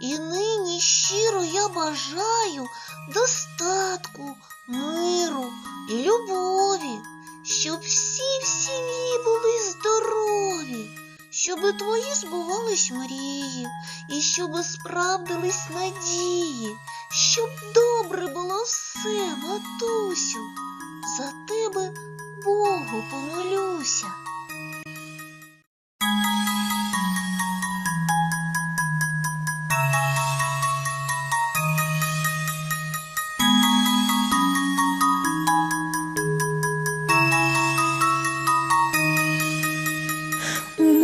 і нині щиро я бажаю достатку, миру і любові, щоб всі в сім'ї були здорові, щоб твої збувались мрії, і щоб справдились надії, щоб добре було все, матусю. За тебе Богу помолюся.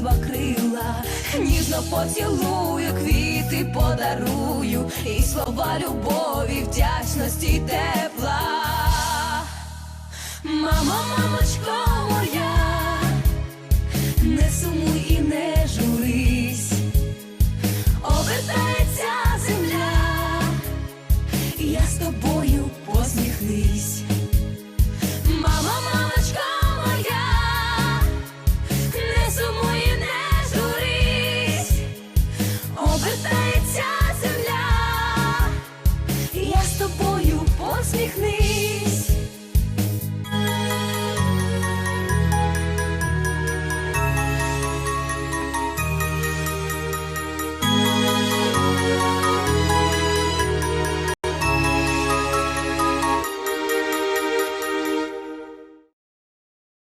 два крила, ніжно поцілую, квіти подарую, і слова любові, вдячності тепла. Мамо, мамочко моя, не сумуй